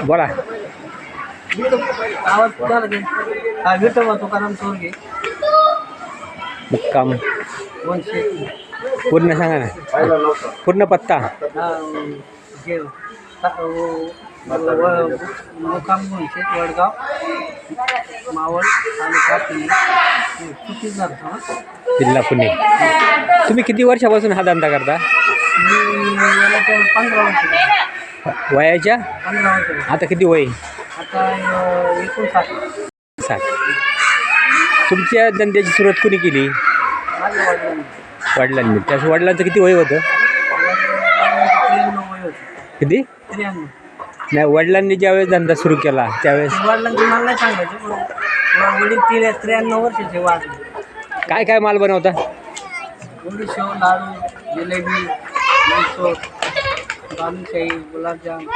बोला. हा मुक्काम पूर्ण सांगा ना. पूर्ण पत्ता. ता- व- व- मुक्काम वनशे वडगाव मावळ तालुका पुणे. जिल्हा पुणे. तुम्ही किती वर्षापासून हा धंदा करता? मी पंधरा वर्ष. वयाच्या. आता किती वय? साठ. तुमच्या धंद्याची सुरुवात कुणी केली? वडिलांनी. त्याच वडिलांचं किती वय होतं? किती? नाही वडिलांनी ज्यावेळेस धंदा सुरू केला त्यावेळेस? काय काय माल बनवता? लाडू जिलेबी बालुशाही गुलाबजाम.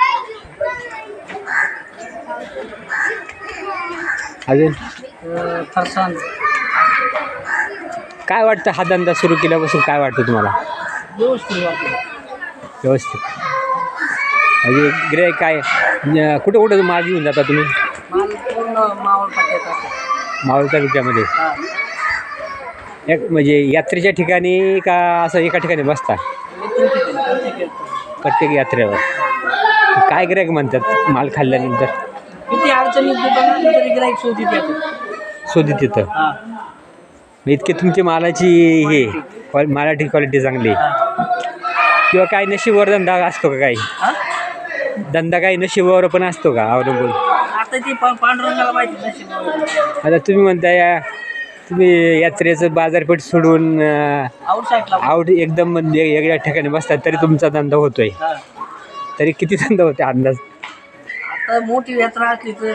अजून? अं, फरसाण काय वाटतं हा धंदा सुरू केल्यापासून काय वाटतं तुम्हाला? व्यवस्थित वाटलं. व्यवस्थित. म्हणजे गिरायक काय कुठं कुठं माल घेऊन जाता तुम्ही? माल पूर्ण मावळ तालुक्यामध्ये? हा. एक म्हणजे यात्रेच्या ठिकाणी का असं एका ठिकाणी बसता. प्रत्येक यात्रेवर. काय गिरायक म्हणतात माल खाल्ल्यानंतर? किती शोधित येतो हा. इतके तुमची मालाची हे मालाची क्वालिटी चांगली. आहे. किंवा काय नशिबावर धंदा असतो का काही? धंदा काही नशिबावर पण असतो का? अवलंबून. आता ती पा- पांडुरंगाला माहिती नशीब आता तुम्ही म्हणता या तुम्ही यात्रेचं बाजारपेठ सोडून आउट एकदम म्हणजे वेगळ्या ठिकाणी बसतात तरी तुमचा धंदा होतोय. तरी किती धंदा होते अंदाज? आता मोठी यात्रा असली तर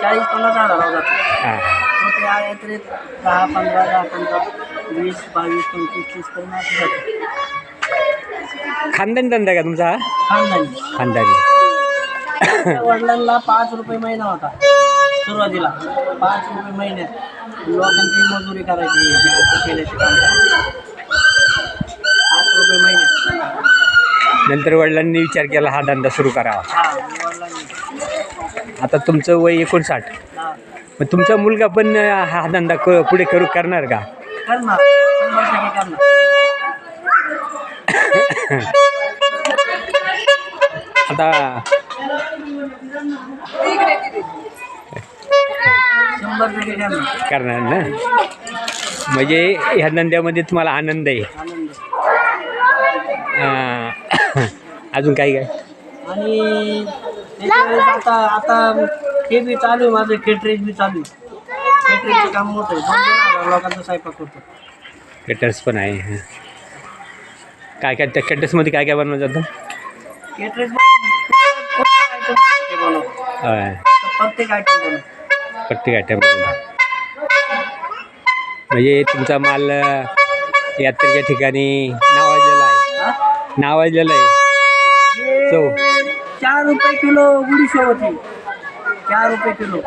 चाळीस पन्नास हजार जातो. हां. छोट्या यात्रेत दहा पंधरा दहा पंधरा वीस बावीस पंचवीस तीस पर्यंत असं जातं खानदानी धंदा का तुमचा हा? खानदानी. खानदानी. वडिलांना पाच रुपये महिना होता. सुरुवातीला पाच रुपये महिन्यात लोकांची मजुरी करायची केल्याचे काम पाच रुपये महिन्यात. नंतर वडिलांनी विचार केला हा धंदा सुरू करावा. आता तुमचं वय एकोणसाठ. मग तुमचा मुलगा पण हा धंदा क- पुढे करू करणार का? आता करणार ना? म्हणजे ह्या धंद्यामध्ये तुम्हाला आनंद आहे. अजून काही काय? आणि आता आता हे बी चालू आहे माझं केटरेज बी चालू आहे. केटरेजचं काम मोठं आहे. लोकांचा स्वयंपाक करतो कटर्स पण आहे. काय काय त्या कटर्समध्ये काय काय बनवलं जातं? केटरेज. प्रत्येक आयटम बनवतो. प्रत्येक आयटम म्हणजे तुमचा माल यात्रेच्या ठिकाणी नावाजलेला आहे? नावाजलेलं आहे. चव. चार रुपये किलो गुडीशो होती चार रुपये किलो.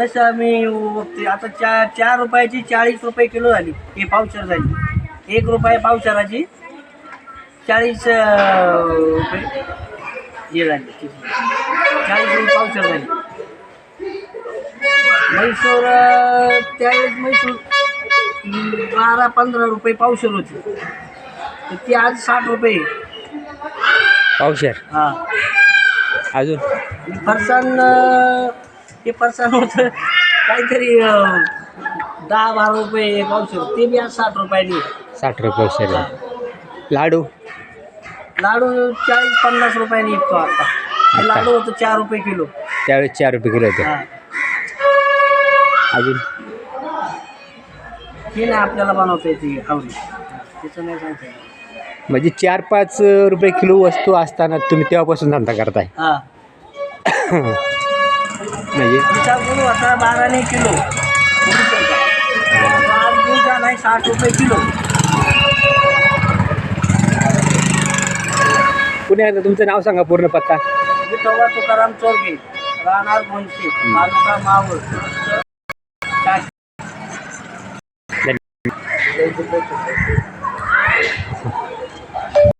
तसं मी बघते आता चार चार रुपयाची चाळीस रुपये किलो झाली. हे पावशर झाली. एक रुपये पावशराची चाळीस रुपये हे झाली. चाळीस रुपये पावशर झाली. म्हैसूर त्यावेळेस म्हैसूर बारा पंधरा रुपये पावशर होती. तर ती आज साठ रुपये. पावशेर? हां. अजून? अं, ते फरसाण होतं काहीतरी अं, दहा बारा रुपये पावशे ते बी आज साठ रुपयानी साठ रुपये पावशेर. लाडू? लाडू चाळीस पन्नास रुपयानी विकतो आता. ते लाडू होतं चार रुपये किलो. त्यावेळेस चार रुपये किलो होते. हा. अजून? हे नाही आपल्याला बनवता येते आवडी त्याचं नाही सांगता येत. म्हणजे चार पाच रुपये किलो वस्तू असताना तुम्ही तेव्हापासून धंदा करताय? हा. म्हणजे? तिचा गुरु होता बाराने किलो. आज साठ रुपये किलो. पुणे तुमचं नाव सांगा पूर्ण पत्ता. विठोबा तुकाराम चोरगे राहणार भोंसे तालुका मावळ. போச்சு